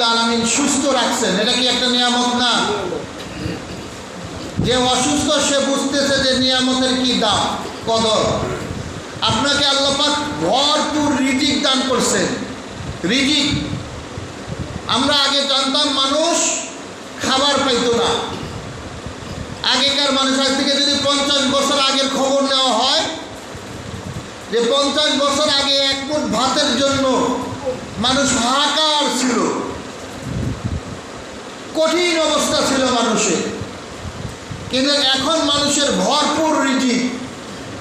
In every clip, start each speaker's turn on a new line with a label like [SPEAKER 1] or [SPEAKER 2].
[SPEAKER 1] রব্বুল আলমিন সুস্থ রাখছেন। এটা কি একটা নিয়ামত না? যে অসুস্থ, সে বুঝতেছে যে নিয়ামতের কি দাম, কদর। আপনাকে আল্লাপাক ভরপুর রিজিক দান করছেন। রিজিক। আমরা আগে জানতাম মানুষ খাবার পাইতো না। আগেকার মানুষ আজ থেকে যদি পঞ্চাশ বছর আগের খবর নেওয়া হয়, যে পঞ্চাশ বছর আগে এক ফুট ভাতের জন্য মানুষ হাহাকার ছিল। কঠিন অবস্থা ছিল মানুষের। কিন্তু এখন মানুষের ভরপুর রিজিক।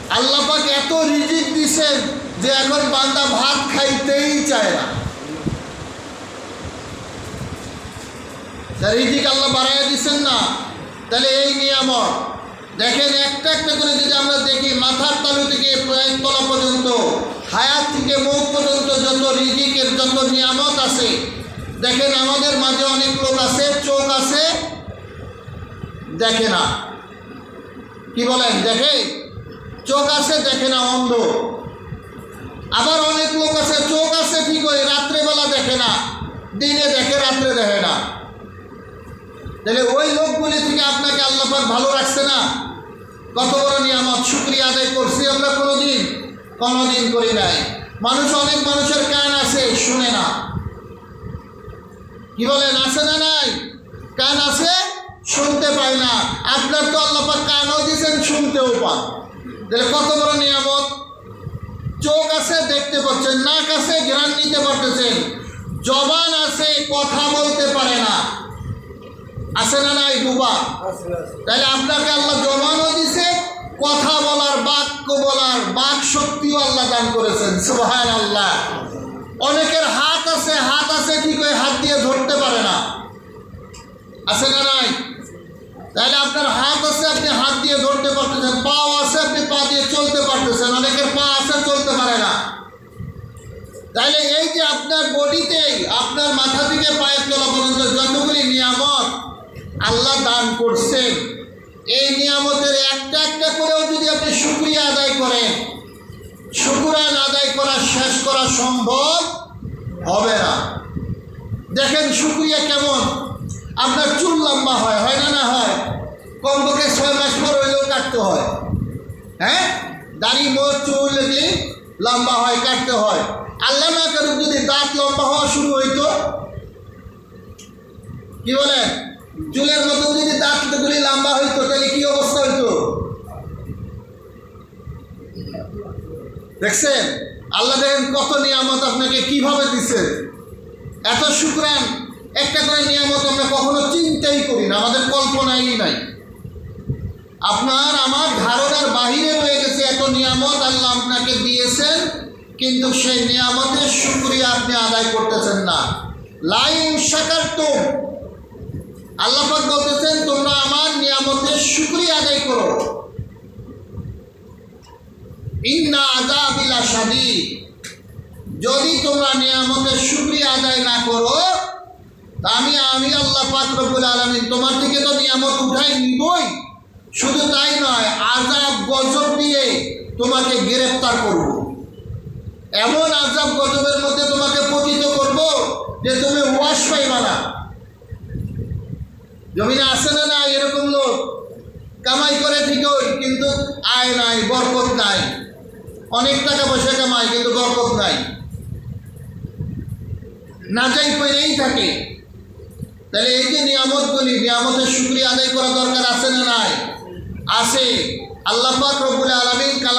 [SPEAKER 1] আল্লাপাক এত রিজিক দিছেন যে এখন বান্দা ভাত খাইতেই চায় না। রিজিক আল্লাহ বাড়াইয়া দিচ্ছেন না? তাহলে এই নিয়ামত। দেখেন একটা একটা করে যদি আমরা দেখি, মাথার তালু থেকে তলা পর্যন্ত, হায়াত থেকে মুখ পর্যন্ত যত রিজিকের, যত নিয়ামত আছে দেখেন আমাদের মাঝে অনেক লোক আছে, চোখ আছে। দেখে না। কি বলেন? দেখে? চোখ আছে, দেখে না, অন্ধ। আবার অনেক লোক আছে, চোখ আছে, ঠিক ওই রাত্রেবেলা দেখে না। দিনে দেখে, রাত্রে দেখে না। তাহলে ওই লোকগুলি থেকে আপনাকে আল্লাপাক ভালো রাখছে না? কত বড় নিয়ামত, শুক্রিয়া আদায় করছি আমরা কোনোদিন কোনোদিন করি নাই। মানুষ অনেক মানুষের কান আছে, শুনে না। কি বলেন, আছে না নাই? কান আছে? শুনতে পায় না। আপনার তো আল্লাপাক কানও দিয়েছেন, শুনতেও পান। তাহলে কত বড় নিয়ামত? চোখ আছে, দেখতে পাচ্ছেন, নাক আছে ঘ্রাণ নিতে পারতেছেন। জবান আছে, কথা বলতে পারে না। আছে না নাই ডুবা তাহলে আপনাকে আল্লাহ জবানও দিছে কথা বলার, বাক্য বলার, বাক শক্তিও আল্লাহ দান করেছেন। সুবাহান আল্লাহ অনেকের হাত আছে হাত আছে ঠিক ওই হাত দিয়ে ধরতে পারে না আছে না নাই? তাহলে আপনার হাত আছে, আপনি হাত দিয়ে ধরতে পারতেছেন, পাও আছে, আপনি পা দিয়ে চলতে পারতেছেন, অনেকের পা আছে, চলতে পারে না। তাহলে এই যে আপনার বডিতেই, আপনার মাথা থেকে পায়ের তলা পর্যন্ত যতগুলি নিয়ামত আল্লাহ দান করছেন, এই নিয়ামতের একটা একটা করেও যদি আপনি শুক্রিয়া আদায় করেন, শুক্রান আদায় করা, শেষ করা সম্ভব হবে না। দেখেন শুক্রিয়া কেমন? আপনার চুল লম্বা হয় হয় না না হয়? কমপক্ষে ছয় মাস পর হইলেও কাটতে হয়। হ্যাঁ? দাড়ি মোট চুল এগুলি লম্বা হয়, কাটতে হয়। আল্লাহ না করুক, যদি দাঁত লম্বা হওয়া শুরু হইতো, কি বলেন? চুলের মতো যদি দাঁতগুলি লম্বা হইতো, তাহলে কি অবস্থা হইতো? দেখছেন? আল্লাহ দেখেন কত নিয়ামত আপনাকে কীভাবে দিছে। এত শুক্রান একটা করে নিয়ামত আমরা কখনো চিন্তাই করি না, আমাদের কল্পনাই নাই। আপনার, আমার ধারণার বাহিরে রয়ে গেছে এত নিয়ামত, আল্লাহ আপনাকে দিয়েছেন, কিন্তু সেই নিয়ামতের শুক্রিয়া আপনি আদায় করতেছেন না। লাইন শাকার তো আল্লাপাক বলতেছেন, তোমরা আমার নিয়ামতের শুক্রিয়া আদায় করো। ইন্না আজাবিলা সাদি যদি তোমরা নিয়ামতের শুক্রিয়া আদায় না করো তা আমি আমি আল্লাহ পাক রব্বুল আলমিন তোমার থেকে তো নিয়ামত উঠাই নিবই। শুধু তাই নয় আজাব গজব দিয়ে তোমাকে গ্রেফতার করব। এমন আজাব গজবের মধ্যে তোমাকে পতিত করব যে তুমি ওয়াশ পাইবা না। জমিনে আসে না না এরকম লোক? কামাই করে ঠিকই, কিন্তু আয় নাই, বরকত নাই। অনেক টাকা পয়সা কামায়, কিন্তু বরকত নাই। না যাই পেরেই থাকে। তাহলে এই যে নিয়ামতগুলি, নিয়ামতের শুক্রিয়া আদায় করা দরকার আছে না নাই? আছে। আল্লাহ পাক রব্বুল আলমিন